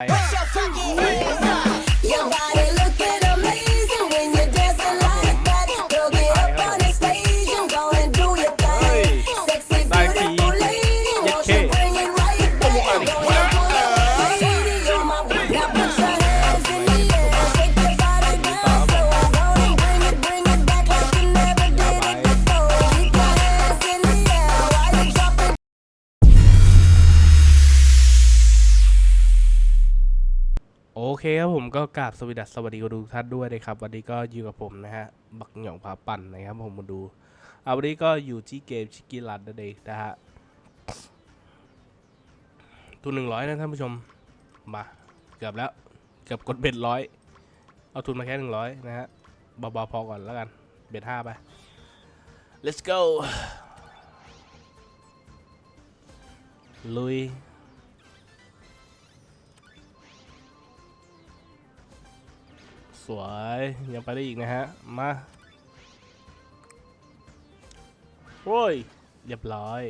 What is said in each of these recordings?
哎 เคครับผมก็กราบสวัสดีสวัสดีทุกท่านด้วยนะครับ วันนี้ก็อยู่กับผมนะฮะ บักหย่องพาปั่นนะครับผมมาดูเอาวันนี้ก็อยู่ที่เกมชิกกี้รันนั่นเองนะฮะทุนหนึ่งร้อยนะท่านผู้ชม มาเกือบแล้วเกือบกดเบ็ดร้อยเอาทุนมาแค่หนึ่งร้อยนะฮะเบาๆพอก่อนแล้วกันเบ็ดห้าไป let's go ลุย สวยยังไปได้อีกนะฮะ มาโอ้ยเรียบร้อย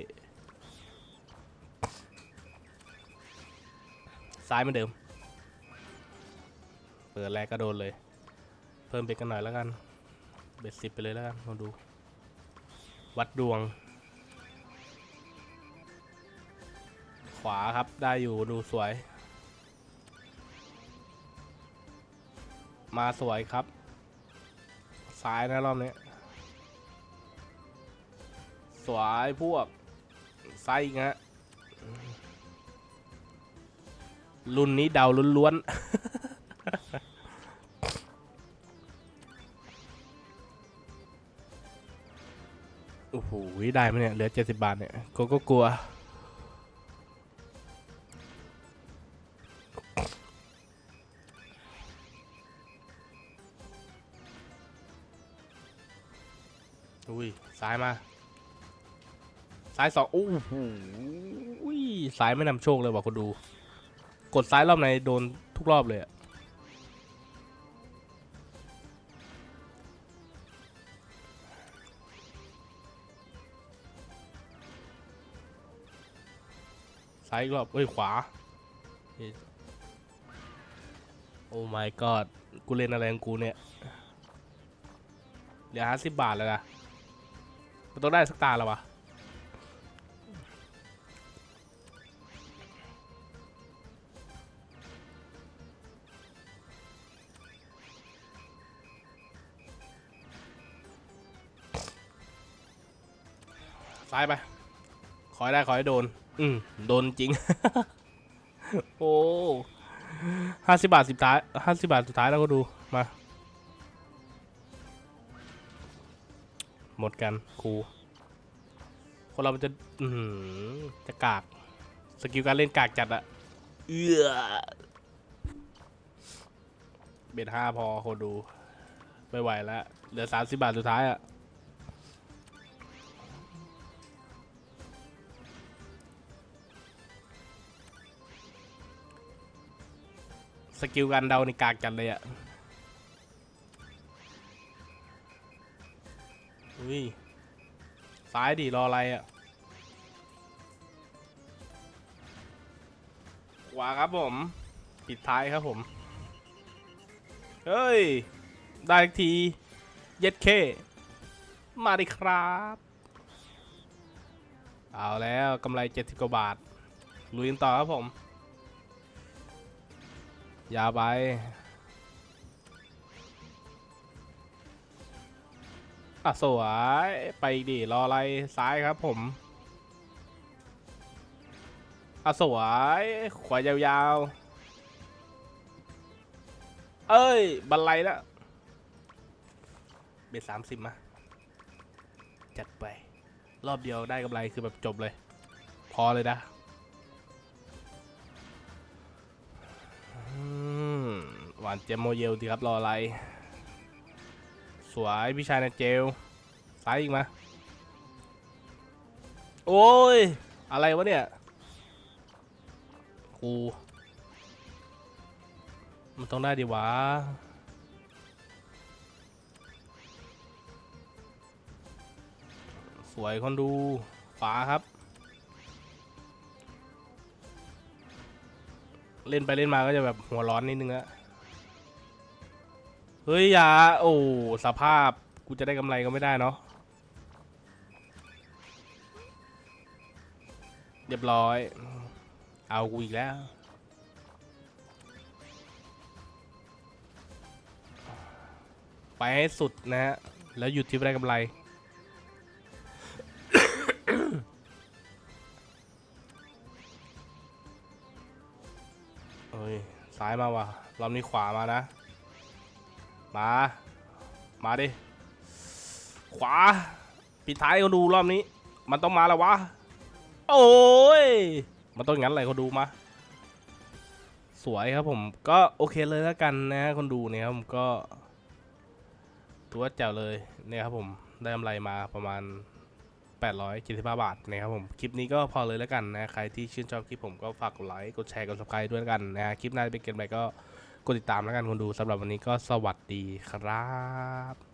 ซ้ายเหมือนเดิม เปิดแรกก็โดนเลย เพิ่มเบ็ดกันหน่อยแล้วกัน เบ็ดสิบไปเลยแล้วกันมาดู วัดดวง ขวาครับได้อยู่ดูสวย มาสวยครับ ซ้ายนะรอบนี้ สวยพวกไซ้ฮะรุ่นนี้เดาล้วนๆ โอ้โห ได้ไหมเนี่ย เหลือ70บาทเนี่ยก็กลัว อุ้ยซ้ายมา ซ้ายสองโอ้โหอุ้ยซ้ายไม่นำโชคเลยว่ะคนดู กดซ้ายรอบไหนโดนทุกรอบเลยอะซ้ายอีกรอบเอ้ยขวา โอ้ my god กูเล่นอะไรของกูเนี่ย เหลือห้าสิบบาทแล้วนะ มันต้องได้สักตาแล้ววะซ้ายไป ขอให้ได้ขอให้โดน อืมโดนจริง โอ้ห้าสิบบาทสิบท้ายห้าสิบบาทสุดท้ายแล้วก็ดู มา หมดกันครูคนเรามันจะอืจะกากสกิลการเล่นกากจัดอะเอื้อเบ็ดห้าพอคนดู ไม่ไหวแล้วเหลือสามสิบบาทสุดท้ายอะสกิลการเดาในกากจัดเลยอะ ซ้ายดิรออะไรอะ ขวาครับผม ปิดท้ายครับผม เฮ้ย ได้อีกที เย็ดเค มาดิครับ เอาแล้วกำไร 70 กว่าบาท ลุยกันต่อครับผม ยาวไป อะสวย ไปอีกดิรออะไรซ้ายครับผมอะสวย ขวายาวๆ เอ้ย บันไลแล้วเบ็ดสามสิบมา จัดไป รอบเดียวได้กำไรคือแบบจบเลย พอเลยนะหวานเจมโมเยลดีครับ รออะไร สวยพี่ชายนะเจลซ้ายอีกมา โอ้ย อะไรวะเนี่ย กู มันต้องได้ดีวะสวยคนดูขวาครับ เล่นไปเล่นมาก็จะแบบหัวร้อนนิดนึงอะ เฮ้ยอย่าโอ้สภาพกูจะได้กำไรก็ไม่ได้เนาะเรียบร้อย เอากูอีกแล้วไปให้สุดนะฮะ แล้วหยุดที่ได้กำไรเอ้ย ซ้ายมาว่ะ รอบนี้ขวามานะ มา มาดิ ขวา ปิดท้ายเขาดูรอบนี้ มันต้องมาแล้ววะ โอ้ย มันต้องงั้นอะไรเขาดูมา สวยครับผม ก็โอเคเลยแล้วกันนะคนดูเนี่ยครับผมก็ถือว่าแจ๋วเลยเนี่ยครับผม ได้กำไรมาประมาณ875 บาทนะครับผม คลิปนี้ก็พอเลยแล้วกันนะ ใครที่ชื่นชอบคลิปผมก็ฝากกดไลค์ กดแชร์ กด subscribe ด้วยกันนะคลิปหน้าจะเป็นเกมอะไรก็ กดติดตามแล้วกันคนดูสำหรับวันนี้ก็สวัสดีครับ